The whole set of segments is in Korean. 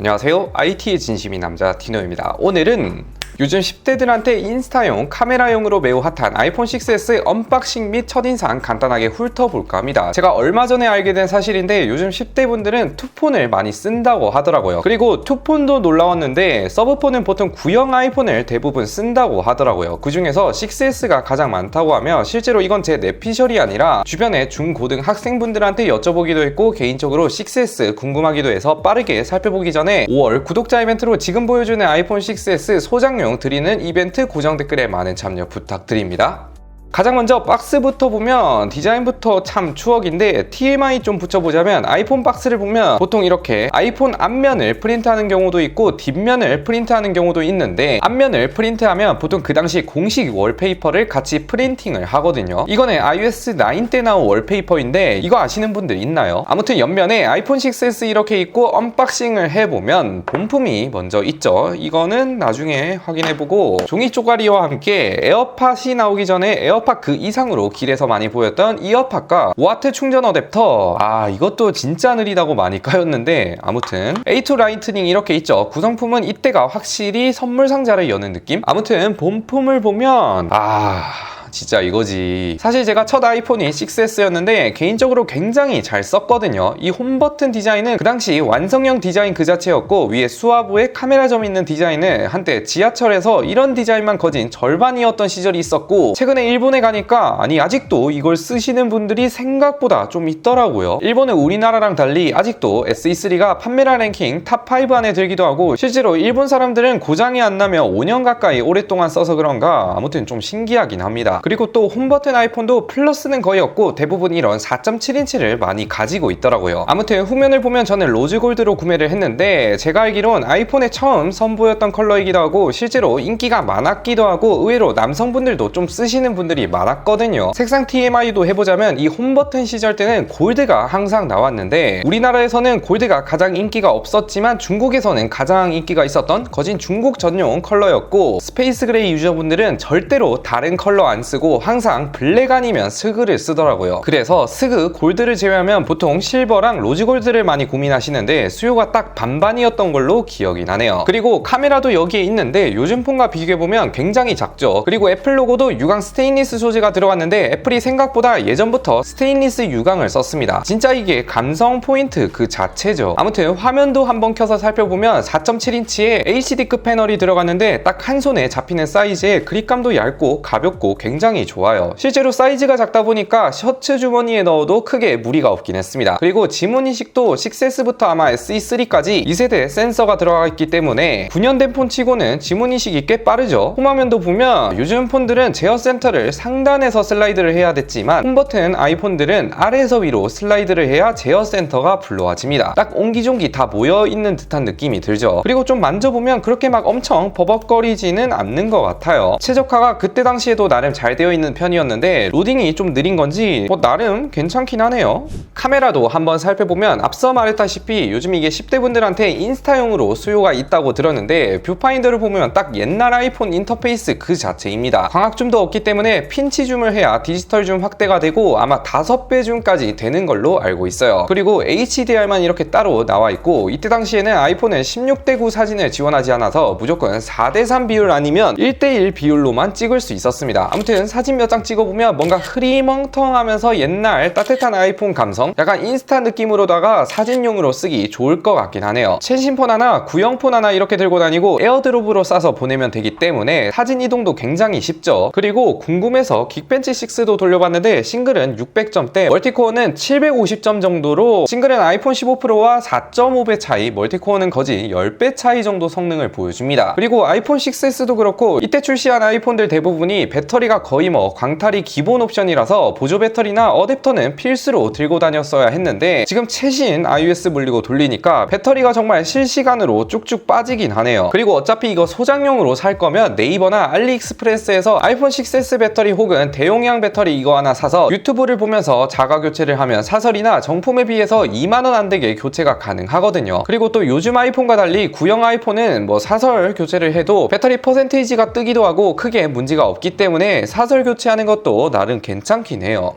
안녕하세요. IT의 진심인 남자 디노입니다. 오늘은 요즘 10대들한테 인스타용, 카메라용으로 매우 핫한 아이폰 6s 언박싱 및 첫인상 간단하게 훑어볼까 합니다. 제가 얼마 전에 알게 된 사실인데 요즘 10대 분들은 투폰을 많이 쓴다고 하더라고요. 그리고 투폰도 놀라웠는데 서브폰은 보통 구형 아이폰을 대부분 쓴다고 하더라고요. 그 중에서 6s가 가장 많다고 하며 실제로 이건 제 내피셜이 아니라 주변에 중고등 학생분들한테 여쭤보기도 했고 개인적으로 6s 궁금하기도 해서 빠르게 살펴보기 전에 5월 구독자 이벤트로 지금 보여주는 아이폰 6s 소장용 드리는 이벤트 고정 댓글에 많은 참여 부탁드립니다. 가장 먼저 박스부터 보면 디자인부터 참 추억인데 TMI 좀 붙여보자면 아이폰 박스를 보면 보통 이렇게 아이폰 앞면을 프린트하는 경우도 있고 뒷면을 프린트하는 경우도 있는데 앞면을 프린트하면 보통 그 당시 공식 월페이퍼를 같이 프린팅을 하거든요 이거는 iOS 9 때 나온 월페이퍼인데 이거 아시는 분들 있나요? 아무튼 옆면에 아이폰 6s 이렇게 있고 언박싱을 해보면 본품이 먼저 있죠 이거는 나중에 확인해보고 종이 쪼가리와 함께 에어팟이 나오기 전에 에어 그 이상으로 길에서 많이 보였던 이어팟과 5와트 충전 어댑터. 아 이것도 진짜 느리다고 많이 까였는데 아무튼 A2 라이트닝 이렇게 있죠. 구성품은 이때가 확실히 선물 상자를 여는 느낌? 아무튼 본품을 보면 아 진짜 이거지. 사실 제가 첫 아이폰이 6S였는데 개인적으로 굉장히 잘 썼거든요. 이 홈 버튼 디자인은 그 당시 완성형 디자인 그 자체였고 위에 수화부에 카메라 점 있는 디자인은 한때 지하철에서 이런 디자인만 거진 절반이었던 시절이 있었고 최근에 일본에 가니까 아니 아직도 이걸 쓰시는 분들이 생각보다 좀 있더라고요. 일본은 우리나라랑 달리 아직도 SE3가 판매량 랭킹 탑5 안에 들기도 하고 실제로 일본 사람들은 고장이 안 나면 5년 가까이 오랫동안 써서 그런가 아무튼 좀 신기하긴 합니다. 그리고 또 홈버튼 아이폰도 플러스는 거의 없고 대부분 이런 4.7인치를 많이 가지고 있더라고요. 아무튼 후면을 보면 저는 로즈골드로 구매를 했는데 제가 알기론 아이폰에 처음 선보였던 컬러이기도 하고 실제로 인기가 많았기도 하고 의외로 남성분들도 좀 쓰시는 분들이 많았거든요. 색상 TMI도 해보자면 이 홈버튼 시절 때는 골드가 항상 나왔는데 우리나라에서는 골드가 가장 인기가 없었지만 중국에서는 가장 인기가 있었던 거진 중국 전용 컬러였고 스페이스 그레이 유저분들은 절대로 다른 컬러 안 쓰고 항상 블랙 아니면 스그를 쓰더라고요. 그래서 스그 골드를 제외하면 보통 실버랑 로즈 골드를 많이 고민하시는데 수요가 딱 반반이었던 걸로 기억이 나네요. 그리고 카메라도 여기에 있는데 요즘 폰과 비교해보면 굉장히 작죠. 그리고 애플 로고도 유광 스테인리스 소재가 들어갔는데 애플이 생각보다 예전부터 스테인리스 유광을 썼습니다. 진짜 이게 감성 포인트 그 자체죠. 아무튼 화면도 한번 켜서 살펴보면 4.7인치의 HD급 패널이 들어갔는데 딱 한 손에 잡히는 사이즈에 그립감도 얇고 가볍고 굉장히 좋아요. 실제로 사이즈가 작다 보니까 셔츠 주머니에 넣어도 크게 무리가 없긴 했습니다. 그리고 지문 인식도 6S부터 아마 SE3까지 2세대 센서가 들어가 있기 때문에 9년 된 폰 치고는 지문 인식이 꽤 빠르죠. 홈화면도 보면 요즘 폰들은 제어 센터를 상단에서 슬라이드를 해야 됐지만 홈버튼 아이폰들은 아래에서 위로 슬라이드를 해야 제어 센터가 불러와집니다. 딱 옹기종기 다 모여 있는 듯한 느낌이 들죠. 그리고 좀 만져보면 그렇게 막 엄청 버벅거리지는 않는 것 같아요. 최적화가 그때 당시에도 나름 잘 되어 있는 편이었는데 로딩이 좀 느린 건지 뭐 나름 괜찮긴 하네요. 카메라도 한번 살펴보면 앞서 말했다시피 요즘 이게 10대 분들한테 인스타용으로 수요가 있다고 들었는데 뷰파인더를 보면 딱 옛날 아이폰 인터페이스 그 자체입니다. 광학줌도 없기 때문에 핀치 줌을 해야 디지털 줌 확대가 되고 아마 5배 줌까지 되는 걸로 알고 있어요. 그리고 HDR만 이렇게 따로 나와 있고 이때 당시에는 아이폰은 16대 9 사진을 지원하지 않아서 무조건 4대 3 비율 아니면 1대 1 비율로만 찍을 수 있었습니다. 아무튼 사진 몇 장 찍어보면 뭔가 흐리멍텅하면서 옛날 따뜻한 아이폰 감성 약간 인스타 느낌으로다가 사진용으로 쓰기 좋을 것 같긴 하네요. 최신폰 하나, 구형폰 하나 이렇게 들고 다니고 에어드롭으로 싸서 보내면 되기 때문에 사진 이동도 굉장히 쉽죠. 그리고 궁금해서 긱벤치 6도 돌려봤는데 싱글은 600점대, 멀티코어는 750점 정도로 싱글은 아이폰 15 프로와 4.5배 차이, 멀티코어는 거진 10배 차이 정도 성능을 보여줍니다. 그리고 아이폰 6S도 그렇고 이때 출시한 아이폰들 대부분이 배터리가 거의 뭐 광탈이 기본 옵션이라서 보조 배터리나 어댑터는 필수로 들고 다녔어야 했는데 지금 최신 iOS 물리고 돌리니까 배터리가 정말 실시간으로 쭉쭉 빠지긴 하네요. 그리고 어차피 이거 소장용으로 살 거면 네이버나 알리익스프레스에서 아이폰 6s 배터리 혹은 대용량 배터리 이거 하나 사서 유튜브를 보면서 자가 교체를 하면 사설이나 정품에 비해서 2만 원 안 되게 교체가 가능하거든요. 그리고 또 요즘 아이폰과 달리 구형 아이폰은 뭐 사설 교체를 해도 배터리 퍼센테이지가 뜨기도 하고 크게 문제가 없기 때문에 사설 교체하는 것도 나름 괜찮긴 해요.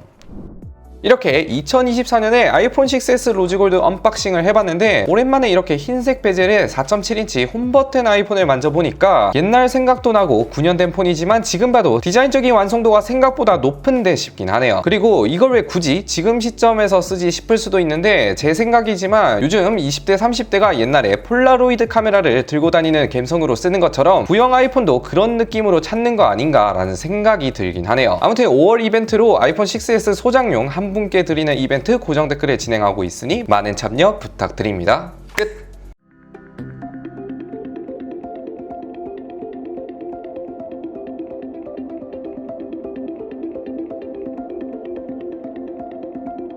이렇게 2024년에 아이폰 6s 로즈골드 언박싱을 해봤는데 오랜만에 이렇게 흰색 베젤의 4.7인치 홈버튼 아이폰을 만져보니까 옛날 생각도 나고 9년 된 폰이지만 지금 봐도 디자인적인 완성도가 생각보다 높은데 싶긴 하네요. 그리고 이걸 왜 굳이 지금 시점에서 쓰지 싶을 수도 있는데 제 생각이지만 요즘 20대 30대가 옛날에 폴라로이드 카메라를 들고 다니는 감성으로 쓰는 것처럼 구형 아이폰도 그런 느낌으로 찾는 거 아닌가라는 생각이 들긴 하네요. 아무튼 5월 이벤트로 아이폰 6s 소장용 한 분께 드리는 이벤트 고정 댓글에 진행하고 있으니 많은 참여 부탁드립니다. 끝!